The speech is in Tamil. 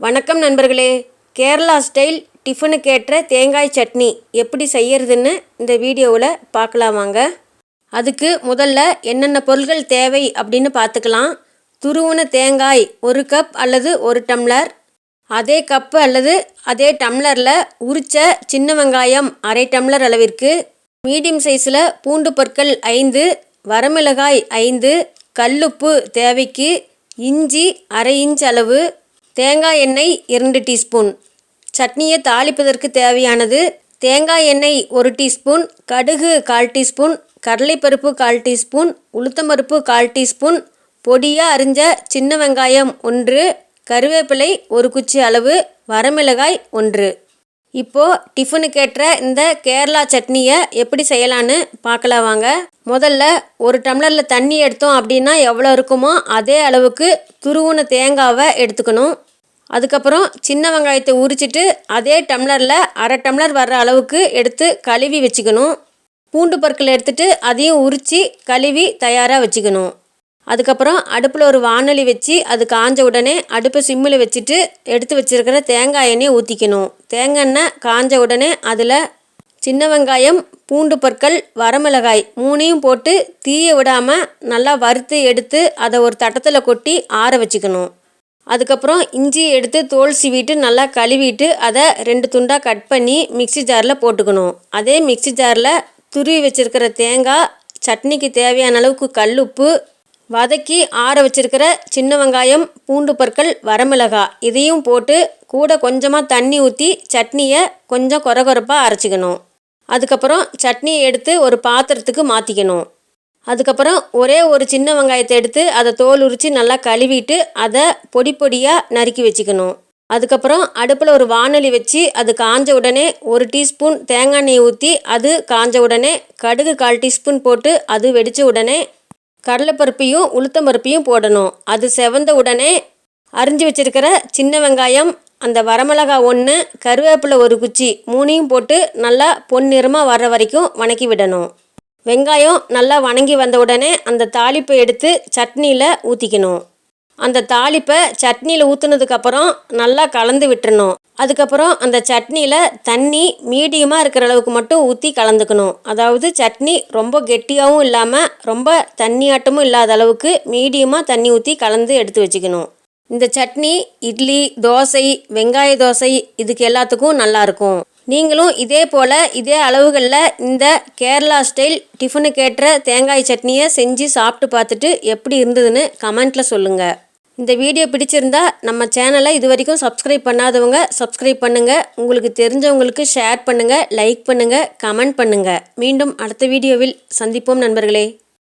வணக்கம் நண்பர்களே. கேரளா ஸ்டைல் டிஃபனுக்கு ஏற்ற தேங்காய் சட்னி எப்படி செய்யறதுன்னு இந்த வீடியோவில் பார்க்கலாம் வாங்க. அதுக்கு முதல்ல என்னென்ன பொருட்கள் தேவை அப்படின்னு பார்த்துக்கலாம். துருவன தேங்காய் ஒரு கப் அல்லது ஒரு டம்ளர். அதே கப்பு அல்லது அதே டம்ளரில் உரிச்ச சின்ன வெங்காயம் அரை டம்ளர் அளவிற்கு. மீடியம் சைஸில் பூண்டு பொருட்கள் ஐந்து வரமிளகாய் ஐந்து கல்லுப்பு தேவைக்கு இஞ்சி அரை இன்ச் அளவு தேங்காய் எண்ணெய் இரண்டு டீஸ்பூன். சட்னியை தாளிப்பதற்கு தேவையானது தேங்காய் எண்ணெய் ஒரு டீஸ்பூன் கடுகு கால் டீஸ்பூன் கடலைப்பருப்பு கால் டீஸ்பூன் உளுத்தம்பருப்பு கால் டீஸ்பூன் பொடியாக அரிஞ்ச சின்ன வெங்காயம் ஒன்று கருவேப்பிலை ஒரு குச்சி அளவு வரமிளகாய் ஒன்று. இப்போது டிஃபனுக்கு ஏற்ற இந்த கேரளா சட்னியை எப்படி செய்யலான்னு பார்க்கலாம் வாங்க. முதல்ல ஒரு டம்ளரில் தண்ணி எடுத்தோம் அப்படின்னா எவ்வளோ இருக்குமோ அதே அளவுக்கு துருவுன தேங்காவை எடுத்துக்கணும். அதுக்கப்புறம் சின்ன வெங்காயத்தை உரிச்சிட்டு அதே டம்ளரில் அரை டம்ளர் வர்ற அளவுக்கு எடுத்து கழுவி வச்சுக்கணும். பூண்டு பற்களை எடுத்துகிட்டு அதையும் உரித்து கழுவி தயாராக வச்சுக்கணும். அதுக்கப்புறம் அடுப்பில் ஒரு வானொலி வச்சு அது காஞ்ச உடனே அடுப்பை சிம்மில் வச்சுட்டு எடுத்து வச்சுருக்கிற தேங்காய் எண்ணெயை ஊற்றிக்கணும் தேங்காய் எண்ணெய் காஞ்ச உடனே அதில் சின்ன வெங்காயம் பூண்டு பற்கள் வரமிளகாய் மூணையும் போட்டு தீயை விடாமல் நல்லா வறுத்து எடுத்து அதை ஒரு தட்டத்தில் கொட்டி ஆற வச்சுக்கணும். அதுக்கப்புறம் இஞ்சி எடுத்து தோல் சீவிட்டு நல்லா கழுவிட்டு அதை ரெண்டு துண்டாக கட் பண்ணி மிக்சி ஜாரில் போட்டுக்கணும். அதே மிக்சி ஜாரில் துருவி வச்சுருக்கிற தேங்காய் சட்னிக்கு தேவையான அளவுக்கு கல் உப்பு வதக்கி ஆற வச்சுருக்கிற சின்ன வெங்காயம் பூண்டு பற்கள் வரமிளகாய் இதையும் போட்டு கூட கொஞ்சமாக தண்ணி ஊற்றி சட்னியை கொஞ்சம் கொரகொரப்பாக அரைச்சிக்கணும். அதுக்கப்புறம் சட்னியை எடுத்து ஒரு பாத்திரத்துக்கு மாற்றிக்கணும் அதுக்கப்புறம் ஒரே ஒரு சின்ன வெங்காயத்தை எடுத்து அதை தோல் உரித்து நல்லா கழுவிட்டு அதை பொடி பொடியாக நறுக்கி வச்சுக்கணும். அதுக்கப்புறம் அடுப்பில் ஒரு வானொலி வச்சு அது காஞ்ச உடனே ஒரு டீஸ்பூன் தேங்காய் எண்ணெய் ஊற்றி அது காஞ்ச உடனே கடுகு கால் டீஸ்பூன் போட்டு அது வெடித்த உடனே கடலைப்பருப்பையும் உளுத்தம்பருப்பையும் போடணும். அது செவந்த உடனே அரிஞ்சு வச்சுருக்கிற சின்ன வெங்காயம் அந்த வரமிளகா ஒன்று கருவேப்பிலை ஒரு குச்சி மூணையும் போட்டு நல்லா பொன்னிறமாக வர்ற வரைக்கும் வணக்கி விடணும். வெங்காயம் நல்லா வணங்கி வந்த உடனே அந்த தாளிப்பை எடுத்து சட்னியில் ஊற்றிக்கணும் அந்த தாளிப்பை சட்னியில் ஊற்றுனதுக்கப்புறம் நல்லா கலந்து விட்டுறணும். அதுக்கப்புறம் அந்த சட்னியில் தண்ணி மீடியமாக இருக்கிற அளவுக்கு மட்டும் ஊற்றி கலந்துக்கணும். அதாவது சட்னி ரொம்ப கெட்டியாகவும் இல்லாமல் ரொம்ப தண்ணியாட்டமும் இல்லாத அளவுக்கு மீடியமாக தண்ணி ஊற்றி கலந்து எடுத்து வச்சுக்கணும். இந்த சட்னி இட்லி தோசை வெங்காய தோசை இதுக்கு எல்லாத்துக்கும் நல்லாயிருக்கும் நீங்களும் இதே போல் இதே அளவுகளில் இந்த கேரளா ஸ்டைல் டிஃபனுக்கு ஏற்ற தேங்காய் சட்னியை செஞ்சு சாப்பிட்டு பார்த்துட்டு எப்படி இருந்ததுன்னு கமெண்ட்டில் சொல்லுங்கள் இந்த வீடியோ பிடிச்சிருந்தா நம்ம சேனலை இது வரைக்கும் சப்ஸ்கிரைப் பண்ணாதவங்க சப்ஸ்கிரைப் பண்ணுங்கள் உங்களுக்கு தெரிஞ்சவங்களுக்கு ஷேர் பண்ணுங்கள் லைக் பண்ணுங்கள் கமெண்ட் பண்ணுங்கள் மீண்டும் அடுத்த வீடியோவில் சந்திப்போம் நண்பர்களே.